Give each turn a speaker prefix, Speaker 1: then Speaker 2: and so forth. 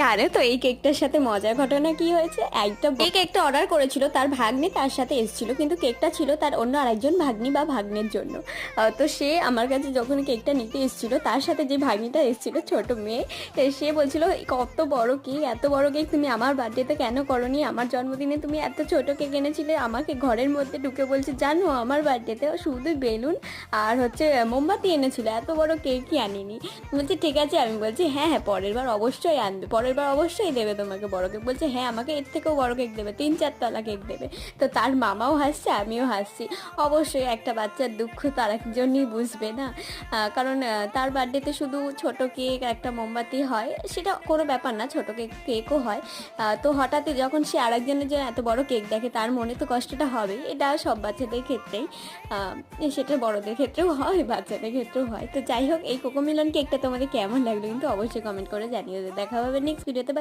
Speaker 1: জানো তো, এই কেকটার সাথে মজার ঘটনা কি হয়েছে? একটা এই কেকটা অর্ডার করেছিল তার ভাগ্নে, তার সাথে এসেছিল, কিন্তু কেকটা ছিল তার অন্য আরেকজন ভাগ্নি বা ভাগ্নের জন্য। তো সে আমার কাছে যখন কেকটা নিতে এসেছিল, তার সাথে যে ভাগ্নিটা এসেছিল, ছোট মেয়ে সে বলছিল, কত বড় কেক, এত বড় কেক তুমি আমার বার্থডেতে কেন করনি? আমার জন্মদিনে তুমি এত ছোট কেক এনেছিলে, আমাকে ঘরের মধ্যে ঢুকে বলছে, জানো, আমার বার্থডেতে শুধু বেলুন আর হচ্ছে মোমবাতি এনেছিল, এত বড় কেকই আনিনি। বলছে, ঠিক আছে। আমি বলছি হ্যাঁ হ্যাঁ পরের বার অবশ্যই আনবে। পরের বার অবশ্যই দেবে তোমাকে বড় কেক বলছে হ্যাঁ আমাকে এর থেকেও বড় কেক দেবে, তিন চারতলা কেক দেবে। তো তার মামাও হাসছে, আমিও হাসছি। অবশ্যই একটা বাচ্চার দুঃখ তার একজনই বুঝবে না। কারণ তার বার্থডেতে শুধু ছোট কেক একটা মোমবাতি হয়, সেটা কোনো ব্যাপার না, ছোট কেক কেকও হয়। তো হঠাৎই যখন সে আরেকজনের জন্য এত বড় কেক দেখে, তার মনে তো কষ্টটা হবেই এটা সব বাচ্চাদের ক্ষেত্রেই। সেটা বড়দের ক্ষেত্রেও হয়, বাচ্চাদের ক্ষেত্রেও হয়। তো যাই হোক, এই কোকোমিলন কেকটা তোমাদের কেমন লাগল কিন্তু অবশ্যই কমেন্ট করে জানিয়ে দেখা হবে নেক্সট ভিডিওতে